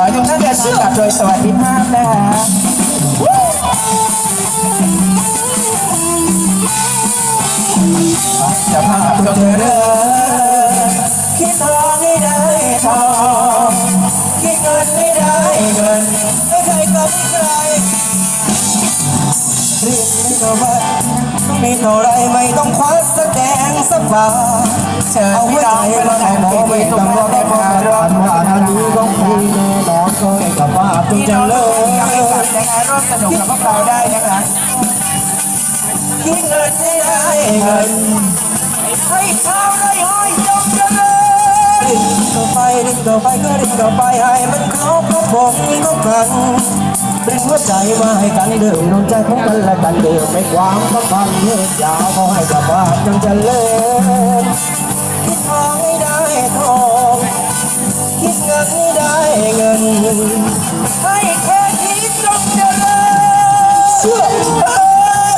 อให้ทุกท่านเดินทางกลับโดยสวัสดิภาพนะคะจะพาพวกเธอเดินคิดทองให้ได้ทองคิดเงินให้ได้เงินไม่เคยกับใครเรียนไม่เท่าไหรมีเท่าไรไม่ต้องควักสักแดงสักบาทเชิญพี่น้องมาแต่หมอไม่ต้องรอได้มารอ พี่น้องเลิกยังไม่กลับนะคะร่วมสนุกกับพวกเราได้นะคะคิดเงินได้เงินให้เท้าวได้ห้อยจงเจริญดิ้นต่อไปดิ้นต่อไปก็ดิ้นต่อไปให้มันครบก็คงก็กันดึงหัวใจมาให้กันเดิมดวงใจของกันและกันเดิมไม่ความสัมพันธ์เลือยาวขอให้กับว่าจังจะเจริญคิดทองให้ได้ทองคิดเงินให้ได้เงิน ให้แค่คิดจงเจริญเชื่อ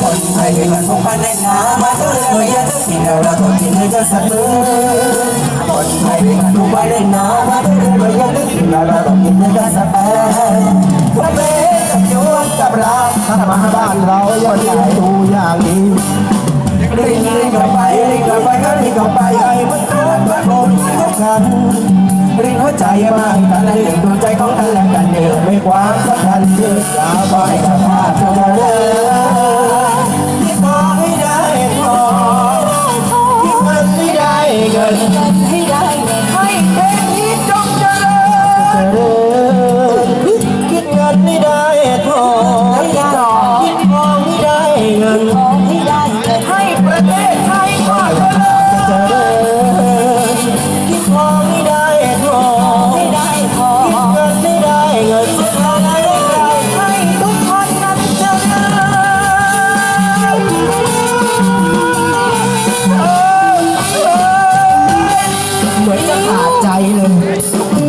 คนไทยเป็นคงพันแน่นามาเท่าไรก็ยังต้องกินเราต้องกินให้จะสักมือคนไทยเป็นคงพันแน่นหนามาเท่าไรก็ยังต้องกินเราต้องกินให้จะสักมือพระเบสกับโย กับราถ้ามาบ้านเราย้อนใหญ่ดูอย่างนี้รีบรีบกลับไปรีบกลับไปก็รีบกลับไปไอ้มันรักมันคงทุกกันรีบหัวใจมาให้กันและเรื่องดวงใจของกันและกันเดิมไม่ความสัมพันธ์เดือดสาไปกับาพเธอเดินันไม่ได้ทอ